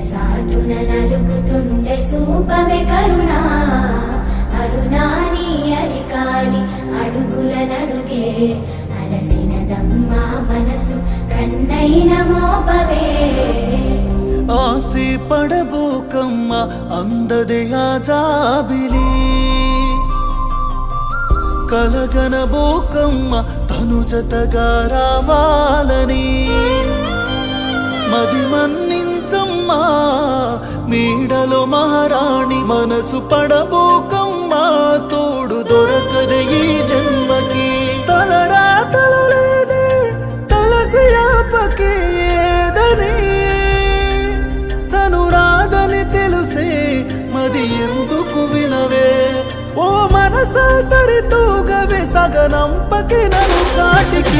సాటున నలుగుతుండే సూపమే కరుణ. అరుణాని అరికాని అడుగుల నడుగే అలసిన దమ్మా మనసు కన్నైన మోపవే. ఆసి పడబోకమ్మ అందదే ఆ జాబిలి కలగనబోకమ్మ తను జతగా రావాలని. మది మన్నింది మీడలో మహారాణి మనసు పడబోకమ్మ తోడు దొరకదే ఈ జన్మకి. తలరా తలలేదే తలసి ఆపకి ఏదని. తను రాదని తెలుసే మది ఎందుకు వినవే. ఓ మనస సరితూగవే సగనంపకి నన్ను కాటికి